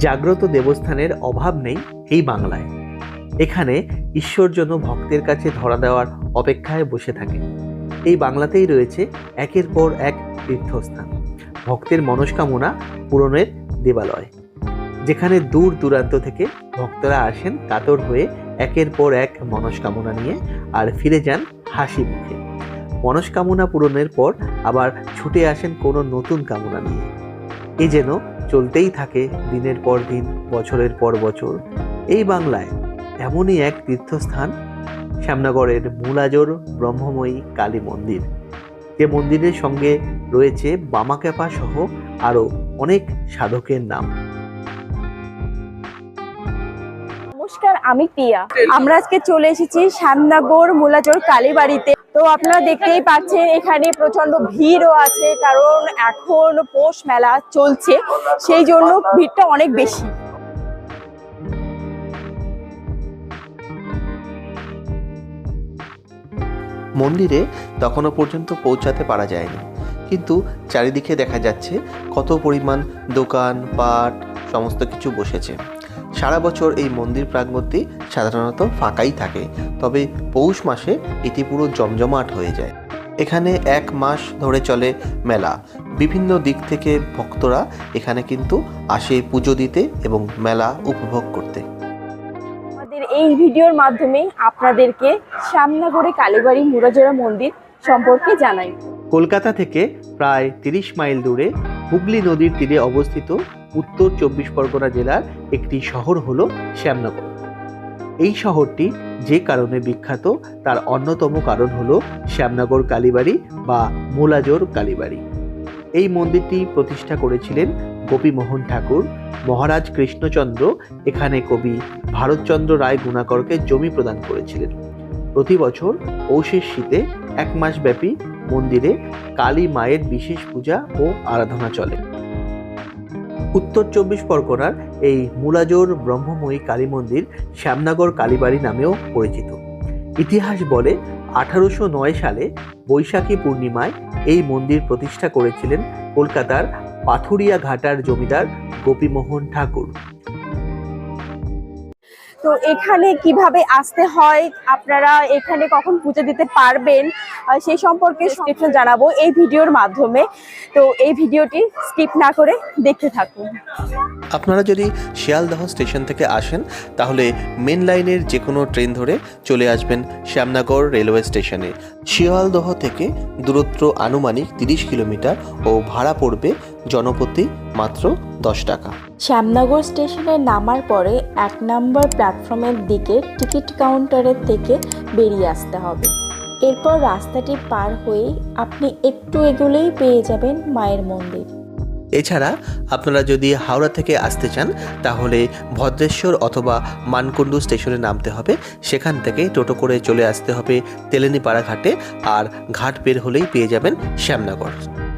জাগ্রত দেবস্থানের অভাব নেই এই বাংলায়। এখানে ঈশ্বর জন্য ভক্তের কাছে ধরা দেওয়ার অপেক্ষায় বসে থাকে। এই বাংলাতেই রয়েছে একের পর এক তীর্থস্থান, ভক্তের মনস্কামনা পূরণের দেবালয়। যেখানে দূর দূরান্ত থেকে ভক্তরা আসেন কাতর হয়ে একের পর এক মনস্কামনা নিয়ে আর ফিরে যান হাসি মুখে। মনস্কামনা পূরণের পর আবার ছুটে আসেন কোনো নতুন কামনা নিয়ে। এ যেন চলতেই থাকে দিনের পর দিন, বছরের পর বছর। এই বাংলায় এমনই এক তীর্থস্থান, শ্যামনগরের মূলাজোর ব্রহ্মময়ী কালী মন্দির। যে মন্দিরের সঙ্গে রয়েছে বামাক্যাপা সহ আরও অনেক সাধকের নাম। নমস্কার, আমি পিয়া আমরা আজকে চলে এসেছি শ্যামনগর মূলাজোর কালীবাড়িতে। তো আপনারা দেখতেই পাচ্ছেন, এখানে প্রচণ্ড ভিড়ও আছে, কারণ এখন পৌষ মেলা চলছে, সেই জন্য ভিড়টা অনেক বেশি। মন্দিরে তখনও পর্যন্ত পৌঁছাতে পারা যায়নি, কিন্তু চারিদিকে দেখা যাচ্ছে কত পরিমাণ দোকান, পাট, সমস্ত কিছু বসেছে। সারা বছর এই মন্দির প্রাঙ্গণটি সাধারণত ফাঁকাই থাকে তবে পৌষ মাসে এটি পুরো জমজমাট হয়ে যায়। এখানে এক মাস ধরে চলে মেলা। বিভিন্ন দিক থেকে ভক্তরা এখানে কিন্তু আসে পুজো দিতে এবং মেলা উপভোগ করতে। আমাদের এই ভিডিওর মাধ্যমে আপনাদেরকে শ্যামনগরে কালীবাড়ি মুরাজোড়া মন্দির সম্পর্কে জানাই। কলকাতা থেকে প্রায় তিরিশ মাইল দূরে হুগলি নদীর তীরে অবস্থিত উত্তর চব্বিশ পরগনা জেলার একটি শহর হল শ্যামনগর। এই শহরটি যে কারণে বিখ্যাত, তার অন্যতম কারণ হল শ্যামনগর কালীবাড়ি বা মোলাজোর কালীবাড়ি। এই মন্দিরটি প্রতিষ্ঠা করেছিলেন গোপীমোহন ঠাকুর, মহারাজ কৃষ্ণচন্দ্র, এখানে কবি ভারতচন্দ্র রায় গুণাকরকে জমি প্রদান করেছিলেন। প্রতি বছর পৌষের শীতে এক মাস ব্যাপী মন্দিরে কালী মায়ের বিশেষ পূজা ও আরাধনা চলে। উত্তর চব্বিশ পরগনার এই মূলাজোর ব্রহ্মময়ী কালী মন্দির শ্যামনগর কালীবাড়ি নামেও পরিচিত। ইতিহাস বলে আঠারোশো নয় সালে বৈশাখী পূর্ণিমায় এই মন্দির প্রতিষ্ঠা করেছিলেন কলকাতার পাথুরিয়া ঘাটার জমিদার গোপীমোহন ঠাকুর। তো এখানে কীভাবে আসতে হয় আপনারা এখানে কখন পুজো দিতে পারবেন সেই সম্পর্কে ডিসক্রিপশন জানাব এই ভিডিওর মাধ্যমে। তো এই ভিডিওটি স্কিপ না করে দেখতে থাকুন। আপনারা যদি শিয়ালদহ স্টেশন থেকে আসেন তাহলে মেন লাইনের যে কোনো ট্রেন ধরে চলে আসবেন শ্যামনগর রেলওয়ে স্টেশনে। শিয়ালদহ থেকে দূরত্ব আনুমানিক তিরিশ কিলোমিটার ও ভাড়া পড়বে জনপ্রতি মাত্র দশ টাকা। শ্যামনগর স্টেশনে নামার পরে এক নম্বর প্ল্যাটফর্মের দিকে টিকিট কাউন্টারের থেকে বেরিয়ে আসতে হবে। এরপর রাস্তাটি পার হয়ে আপনি একটু এগোলেই পেয়ে যাবেন মায়ের মন্দির। এছাড়া আপনারা যদি হাওড়া থেকে আসতে চান, তাহলে ভদ্রেশ্বর অথবা মানকুণ্ডু স্টেশনে নামতে হবে। সেখান থেকে টোটো করে চলে আসতে হবে তেলেনিপাড়া ঘাটে, আর ঘাট বের হলেই পেয়ে যাবেন শ্যামনগর।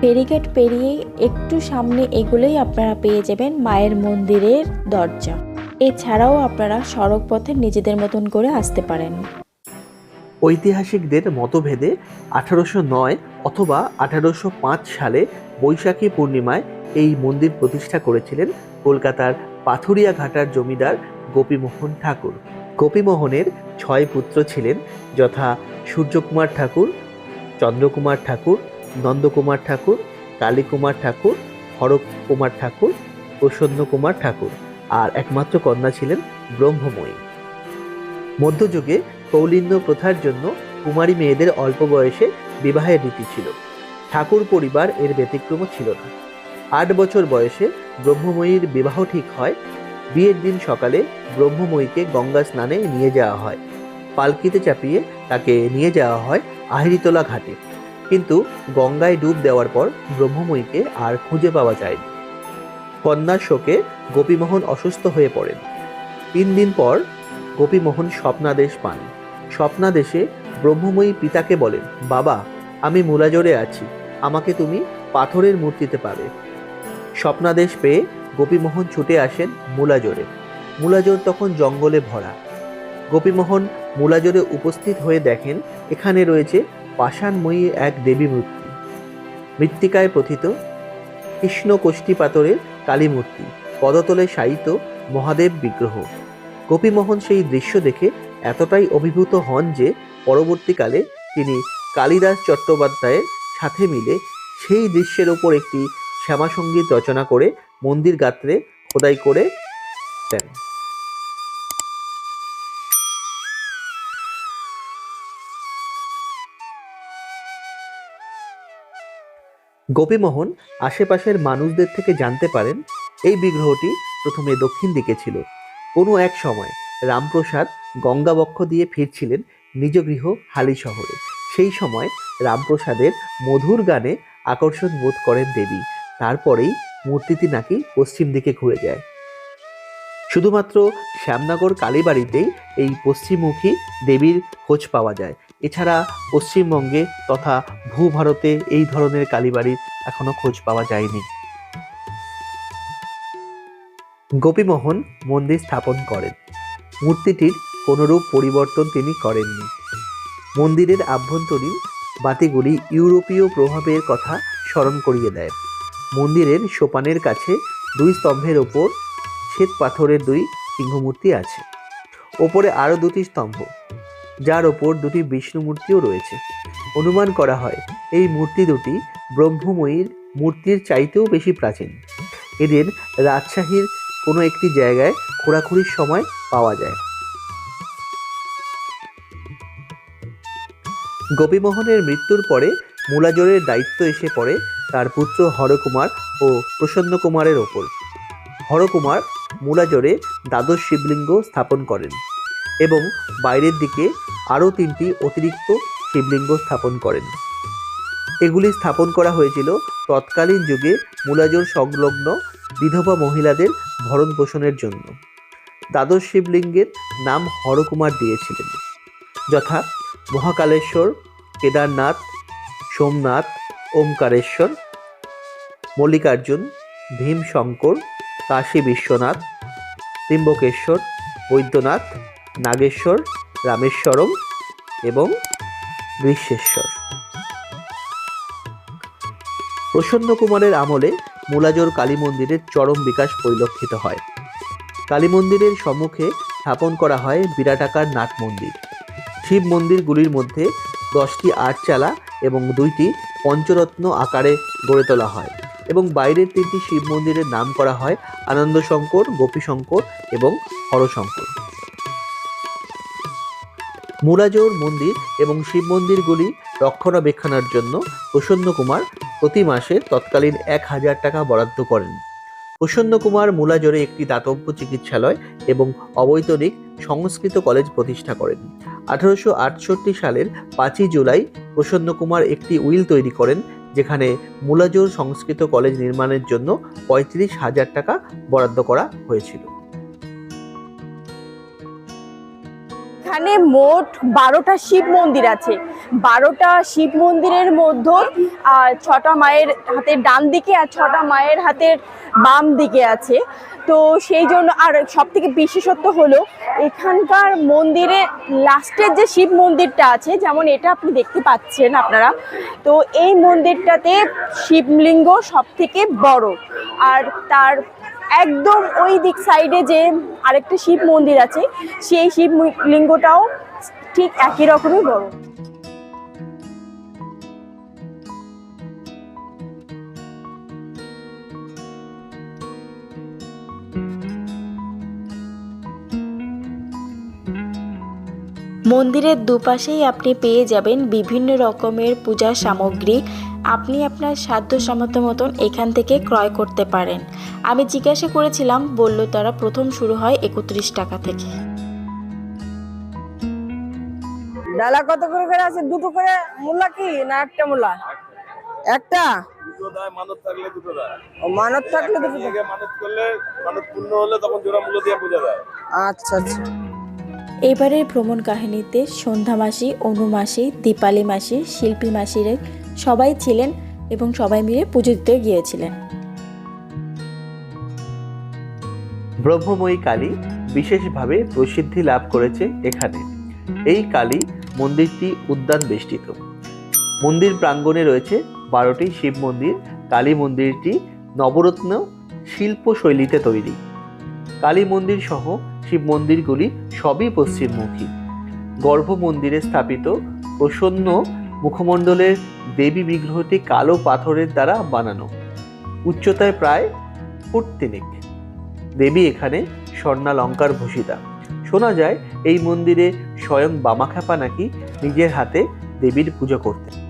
ফেরিঘাট পেরিয়ে একটু সামনে এগুলোই আপনারা পেয়ে যাবেন মায়ের মন্দিরের দরজা। এছাড়াও আপনারা সড়ক পথে নিজেদের মতন করে আসতে পারেন। ঐতিহাসিকদের মতভেদে আঠারোশো নয় অথবা আঠারোশো পাঁচ সালে বৈশাখী পূর্ণিমায় এই মন্দির প্রতিষ্ঠা করেছিলেন কলকাতার পাথুরিয়া ঘাটার জমিদার গোপীমোহন ঠাকুর। গোপীমোহনের ছয় পুত্র ছিলেন, যথা সূর্যকুমার ঠাকুর, চন্দ্রকুমার ঠাকুর নন্দকুমার ঠাকুর, কালীকুমার ঠাকুর হরক কুমার ঠাকুর প্রসন্ন কুমার ঠাকুর আর একমাত্র কন্যা ছিলেন ব্রহ্মময়ী। মধ্যযুগে কৌলিন্য প্রথার জন্য কুমারী মেয়েদের অল্প বয়সে বিবাহের রীতি ছিল। ঠাকুর পরিবার এর ব্যতিক্রম ছিল না। আট বছর বয়সে ব্রহ্মময়ীর বিবাহ ঠিক হয়। বিয়ের দিন সকালে ব্রহ্মময়ীকে গঙ্গা স্নানে নিয়ে যাওয়া হয়। পালকিতে চাপিয়ে তাকে নিয়ে যাওয়া হয় আহিরিতলা ঘাটে। কিন্তু গঙ্গায় ডুব দেওয়ার পর ব্রহ্মময়ীকে আর খুঁজে পাওয়া যায়নি। কন্যার শোকে গোপীমোহন অসুস্থ হয়ে পড়েন। তিন দিন পর গোপীমোহন স্বপ্নাদেশ পান। স্বপ্নাদেশে ব্রহ্মময়ী পিতাকে বলেন, বাবা, আমি মূলাজোরে আছি। আমাকে তুমি পাথরের মূর্তিতে পাবে। স্বপ্নাদেশ পেয়ে গোপীমোহন ছুটে আসেন মূলাজোরে। মূলাজোর তখন জঙ্গলে ভরা। গোপীমোহন মূলাজোরে উপস্থিত হয়ে দেখেন, এখানে রয়েছে পাষাণময়ী এক দেবী মূর্তি। মৃত্তিকায় প্রথিত কৃষ্ণ কোষ্ঠী পাথরের কালী মূর্তি, পদতলে শায়িত মহাদেব বিগ্রহ। গোপীমোহন সেই দৃশ্য দেখে এতটাই অভিভূত হন যে পরবর্তীকালে তিনি কালিদাস চট্টোপাধ্যায়ের সাথে মিলে সেই দৃশ্যের ওপর একটি শ্যামাসঙ্গীত রচনা করে মন্দির গাত্রে খোদাই করে দেন। গোপীমোহন আশেপাশের মানুষদের থেকে জানতে পারেন এই বিগ্রহটি প্রথমে দক্ষিণ দিকে ছিল। কোনো এক সময় রামপ্রসাদ গঙ্গাবক্ষ দিয়ে ফিরছিলেন নিজ গৃহ হালি শহরে। সেই সময় রামপ্রসাদের মধুর গানে আকর্ষণ বোধ করেন দেবী। তারপরেই মূর্তিটি নাকি পশ্চিম দিকে ঘুরে যায়। শুধুমাত্র শ্যামনগর কালীবাড়িতেই এই পশ্চিমমুখী দেবীর খোঁজ পাওয়া যায়। এছাড়া পশ্চিমবঙ্গে তথা ভূভারতে এই ধরনের কালীবাড়ির এখনও খোঁজ পাওয়া যায়নি। গোপীমোহন মন্দির স্থাপন করেন। মূর্তিটির কোনরূপ পরিবর্তন তিনি করেননি। মন্দিরের আভ্যন্তরীণ বাতিগুলি ইউরোপীয় প্রভাবের কথা স্মরণ করিয়ে দেয়। মন্দিরের সোপানের কাছে দুই স্তম্ভের ওপর শ্বেত পাথরের দুই সিংহমূর্তি আছে। ওপরে আরও দুটি স্তম্ভ। যার ওপর দুটি বিষ্ণু মূর্তিও রয়েছে। অনুমান করা হয়, এই মূর্তি দুটি ব্রহ্মময়ীর মূর্তির চাইতেও বেশি প্রাচীন। এদের রাজশাহীর কোনো একটি জায়গায় খোঁড়াখুড়ির সময় পাওয়া যায়। গোপীমোহনের মৃত্যুর পরে মূলাজোরের দায়িত্ব এসে পড়ে তার পুত্র হরকুমার ও প্রসন্ন কুমারের ওপর। হরকুমার মূলাজোরে দ্বাদশ শিবলিঙ্গ স্থাপন করেন এবং বাইরের দিকে আরও তিনটি অতিরিক্ত শিবলিঙ্গ স্থাপন করেন। এগুলি স্থাপন করা হয়েছিল তৎকালীন যুগে মূলাজোর সংলগ্ন বিধবা মহিলাদের ভরণ পোষণের জন্য। দ্বাদশ শিবলিঙ্গের নাম হরকুমার দিয়েছিলেন। যথা মহাকালেশ্বর, কেদারনাথ, সোমনাথ, ওমকারেশ্বর, মল্লিকার্জুন, ভীমশঙ্কর, কাশী বিশ্বনাথ, ত্রিম্বকেশ্বর, বৈদ্যনাথ, নাগেশ্বর রামেশ্বরম এবং গ্রীষ্মেশ্বর প্রসন্ন কুমারের আমলে মূলাজোর কালী মন্দিরের চরম বিকাশ পরিলক্ষিত হয়। কালী মন্দিরের সম্মুখে স্থাপন করা হয় বিরাটাকার নাট মন্দির। শিব মন্দিরগুলির মধ্যে দশটি আটচালা এবং দুইটি পঞ্চরত্ন আকারে গড়ে তোলা হয় এবং বাইরের তিনটি শিব মন্দিরের নাম করা হয় আনন্দশঙ্কর, গোপীশঙ্কর এবং হরশঙ্কর। মুরাজোর মন্দির এবং শিব মন্দিরগুলি রক্ষণাবেক্ষণের জন্য প্রসন্ন কুমার প্রতি মাসে তৎকালীন এক হাজার টাকা বরাদ্দ করেন। প্রসন্ন কুমার মুলাজোরে একটি দাতব্য চিকিৎসালয় এবং অবৈতনিক সংস্কৃত কলেজ প্রতিষ্ঠা করেন। আঠারোশো আটষট্টি সালের পাঁচই জুলাই প্রসন্ন কুমার একটি উইল তৈরি করেন, যেখানে মুলাজোর সংস্কৃত কলেজ নির্মাণের জন্য পঁয়ত্রিশ হাজার টাকা বরাদ্দ করা হয়েছিল। এখানে মোট বারোটা শিব মন্দির আছে। বারোটা শিব মন্দিরের মধ্যে ছটা মায়ের হাতের ডান দিকে আর ছটা মায়ের হাতের বাম দিকে আছে। তো সেই জন্য আর সব থেকে বিশেষত্ব হলো, এখানকার মন্দিরে লাস্টের যে শিব মন্দিরটা আছে, যেমন এটা আপনি দেখতে পাচ্ছেন আপনারা, তো এই মন্দিরটাতে শিবলিঙ্গ সব থেকে বড়। আর তার একদম ওই দিক সাইডে যে আরেকটা শিব মন্দির আছে, সেই শিব লিঙ্গটাও ঠিক একই রকমই বড়। মন্দিরের দুপাশেই আপনি পেয়ে যাবেন বিভিন্ন রকমের পূজার সামগ্রী। আপনি আপনার সাধ্য সামর্থ্য মতন এখান থেকে ক্রয় করতে পারেন। আমি জিজ্ঞাসা করেছিলাম বলল তারা প্রথম শুরু হয় একত্রিশ টাকা থেকে। ডালা কত করে করে আছে? দুটো করে মূলা কি না একটা মূলা? একটা? দুটো মানত থাকলে দুটো দেয়। মানত থাকলে দুটো মানত করলে মানত পূর্ণ হলে তখন জোড়া মূল্য দিয়ে পূজা দেয় আচ্ছা আচ্ছা। এবারের ভ্রমণ কাহিনীতে সন্ধ্যা মাসি অনু মাসি দীপালি মাসি শিল্পী মাসিরা সবাই ছিলেন এবং সবাই মিলে পুজো দিতে গিয়েছিলেন। ব্রহ্মময়ী কালী বিশেষভাবে প্রসিদ্ধি লাভ করেছে এখানে। এই কালী মন্দিরটি উদ্যান বেষ্টিত। মন্দির প্রাঙ্গণে রয়েছে বারোটি শিব মন্দির। কালী মন্দিরটি নবরত্ন শিল্পশৈলীতে তৈরি। কালী মন্দির সহ শিব মন্দিরগুলি সবই পশ্চিমমুখী। গর্ভ মন্দিরে স্থাপিত প্রসন্ন মুখমণ্ডলের দেবী বিগ্রহটি কালো পাথরের দ্বারা বানানো। উচ্চতায় প্রায় ফুট তিনেক। দেবী এখানে স্বর্ণালঙ্কার ভূষিতা। শোনা যায়, এই মন্দিরে স্বয়ং বামাখ্যাপা নাকি নিজের হাতে দেবীর পুজো করতেন।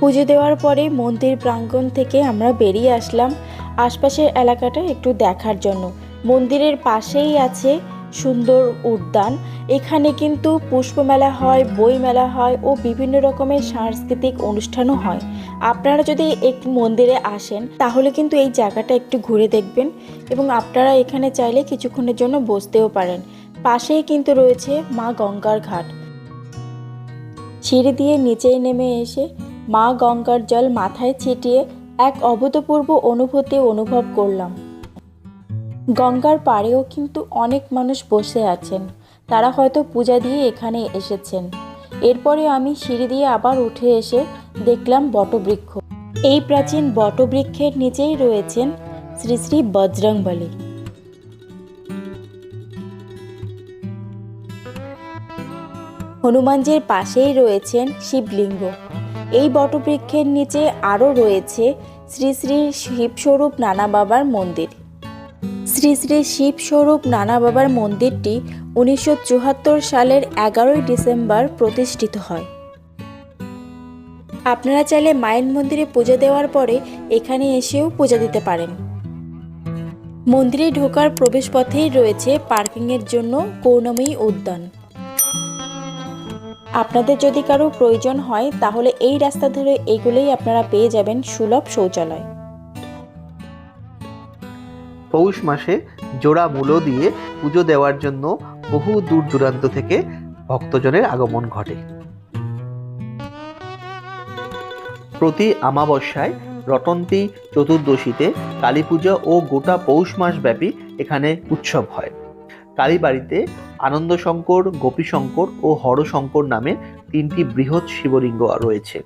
পুজো দেওয়ার পরে মন্দির প্রাঙ্গণ থেকে আমরা বেরিয়ে আসলাম। আশপাশের এলাকাটা একটু দেখার জন্য। মন্দিরের পাশেই আছে সুন্দর উদ্যান। এখানে কিন্তু পুষ্পমেলা হয় বই মেলা হয় ও বিভিন্ন রকমের সাংস্কৃতিক অনুষ্ঠানও হয়। আপনারা যদি এক মন্দিরে আসেন, তাহলে কিন্তু এই জায়গাটা একটু ঘুরে দেখবেন এবং আপনারা এখানে চাইলে কিছুক্ষণের জন্য বসতেও পারেন। পাশেই কিন্তু রয়েছে মা গঙ্গার ঘাট। সিঁড়ি দিয়ে নিচেই নেমে এসে মা গঙ্গার জল মাথায় ছিটিয়ে এক অভূতপূর্ব অনুভূতি অনুভব করলাম। গঙ্গার পাড়েও কিন্তু অনেক মানুষ বসে আছেন। তারা হয়তো পূজা দিয়ে এখানে এসেছেন। এরপরে আমি সিঁড়ি দিয়ে আবার উঠে এসে দেখলাম বটবৃক্ষ। এই প্রাচীন বটবৃক্ষের নিচেই রয়েছেন শ্রী শ্রী বজরংবলী। হনুমানজির পাশেই রয়েছেন শিবলিঙ্গ। এই বটবৃক্ষের নিচে আরও রয়েছে শ্রী শ্রী শিবস্বরূপ নানা বাবার মন্দির। শ্রী শ্রী শিবস্বরূপ নানা বাবার মন্দিরটি উনিশশো চুয়াত্তর সালের এগারোই ডিসেম্বর প্রতিষ্ঠিত হয়। আপনারা চাইলে মায়ের মন্দিরে পুজো দেওয়ার পরে এখানে এসেও পূজা দিতে পারেন। মন্দিরে ঢোকার প্রবেশপথেই রয়েছে পার্কিংয়ের জন্য করুণাময়ী উদ্যান। আপনাদের যদি কারও প্রয়োজন হয়, তাহলে এই রাস্তা ধরে এগুলোই আপনারা পেয়ে যাবেন সুলভ শৌচালয়। পৌষ মাসে জোড়া মূলো দিয়ে পুজো দেওয়ার জন্য বহু দূর দূরান্ত থেকে ভক্তজনের আগমন ঘটে। প্রতি আমাবস্যায় রটন্তী চতুর্দশীতে কালী পূজা ও গোটা পৌষ মাস ব্যাপী এখানে উৎসব হয়। কালীবাড়িতে আনন্দশঙ্কর, গোপীশঙ্কর ও হরশঙ্কর নামে তিনটি বৃহৎ শিবলিঙ্গ রয়েছে।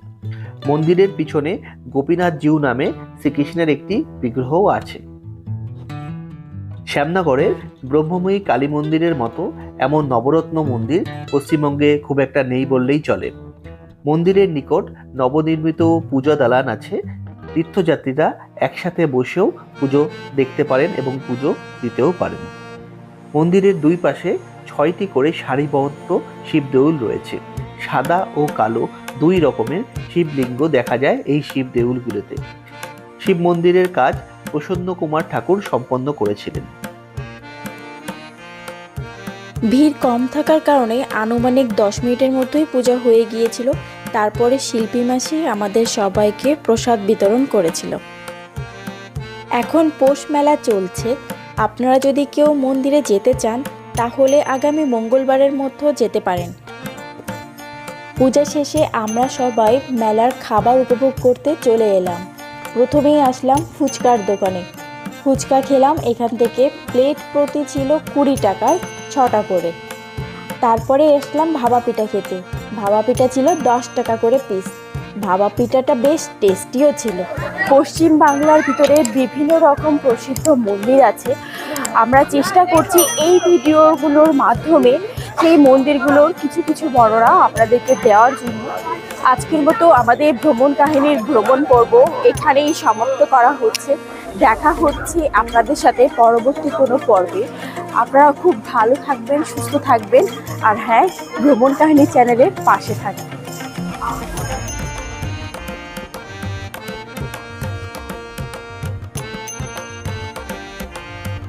মন্দিরের পিছনে গোপীনাথ জিউ নামে শ্রীকৃষ্ণের একটি বিগ্রহও আছে। শ্যামনগরের ব্রহ্মময়ী কালী মন্দিরের মতো এমন নবরত্ন মন্দির পশ্চিমবঙ্গে খুব একটা নেই বললেই চলে। মন্দিরের নিকট নবনির্মিত পূজা দালান আছে। তীর্থযাত্রীরা একসাথে বসেও পুজো দেখতে পারেন এবং পুজো দিতেও পারেন। মন্দিরের দুই পাশে ছয়টি করে সারিবদ্ধ শিবদেউল রয়েছে। সাদা ও কালো দুই রকমের শিবলিঙ্গ দেখা যায় এই শিব দেউলগুলোতে শিব মন্দিরের কাজ প্রসন্ন কুমার ঠাকুর সম্পন্ন করেছিলেন। ভিড় কম থাকার কারণে আনুমানিক দশ মিনিটের মধ্যেই পূজা হয়ে গিয়েছিল। তারপরে শিল্পী মাসি আমাদের সবাইকে প্রসাদ বিতরণ করেছিল। এখন পৌষ মেলা চলছে। আপনারা যদি কেউ মন্দিরে যেতে চান, তাহলে আগামী মঙ্গলবারের মধ্যেও যেতে পারেন। পূজা শেষে আমরা সবাই মেলার খাবার উপভোগ করতে চলে এলাম। প্রথমেই আসলাম ফুচকার দোকানে। ফুচকা খেলাম, এখান থেকে প্লেট প্রতি ছিল কুড়ি টাকার ছটা করে। তারপরে আসলাম ভাবা পিঠা খেতে। ভাবা পিঠা ছিল দশ টাকা করে পিস ভাবা পিঠাটা বেশ টেস্টিও ছিল। পশ্চিম বাংলার ভিতরে বিভিন্ন রকম প্রসিদ্ধ মন্দির আছে। আমরা চেষ্টা করছি এই ভিডিওগুলোর মাধ্যমে সেই মন্দিরগুলোর কিছু কিছু বড়রা আপনাদেরকে দেওয়ার জন্য, আজকের মতো আমাদের ভ্রমণ কাহিনীর ভ্রমণ পর্ব এখানেই সমাপ্ত করা হচ্ছে। দেখা হচ্ছে আপনাদের সাথে পরবর্তী কোনো পর্বে। আপনারা খুব ভালো থাকবেন, সুস্থ থাকবেন, আর হ্যাঁ ভ্রমণ কাহিনী চ্যানেলের পাশে থাকবেন।